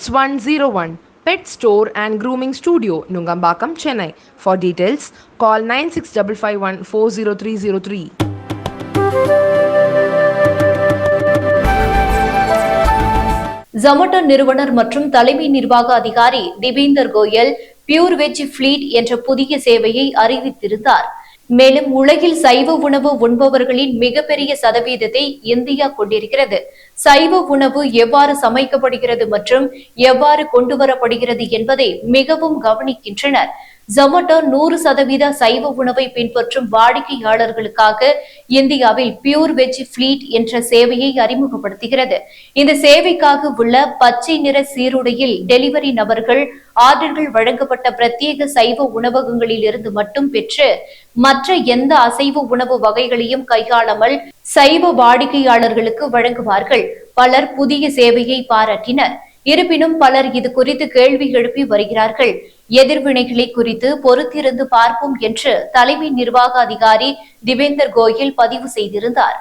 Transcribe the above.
Pets 101 Pet Store and Grooming Studio, Nungambakam, Chennai. For details, call 96551 40303. Zomato நிறுவனர் மற்றும் தலைமை நிர்வாக அதிகாரி Dipender Goyal pure veg fleet என்ற புதிய சேவையை அறிவித்திருந்தார் மேலும் உலகில் சைவ உணவு உண்பவர்களின் மிகப்பெரிய சதவீதத்தை இந்தியா கொண்டிருக்கிறது. சைவ உணவு எவ்வாறு சமைக்கப்படுகிறது மற்றும் எவ்வாறு கொண்டு வரப்படுகிறது என்பதை மிகவும் கவனிக்கின்றனர். ஜொமட்டோ நூறு சதவீத சைவ உணவை பின்பற்றும் வாடிக்கையாளர்களுக்காக இந்தியாவில் பியூர் வெஜ் ஃபிளீட் என்ற சேவையை அறிமுகப்படுத்துகிறது. இந்த சேவைக்காக உள்ள பச்சை நிற சீருடையில் டெலிவரி நபர்கள் ஆர்டர்கள் வழங்கப்பட்ட பிரத்யேக சைவ உணவகங்களில் இருந்து மட்டும் பெற்று மற்ற எந்த அசைவ உணவு வகைகளையும் கையாளாமல் சைவ வாடிக்கையாளர்களுக்கு வழங்குவார்கள். பலர் புதிய சேவையை பாராட்டினர். இருப்பினும் பலர் இது குறித்து கேள்வி எழுப்பி வருகிறார்கள். எதிர்வினைகளை குறித்து பொறுத்திருந்து பார்ப்போம் என்று தலைமை நிர்வாக அதிகாரி திவேந்தர் கோயல் பதிவு செய்திருந்தார்.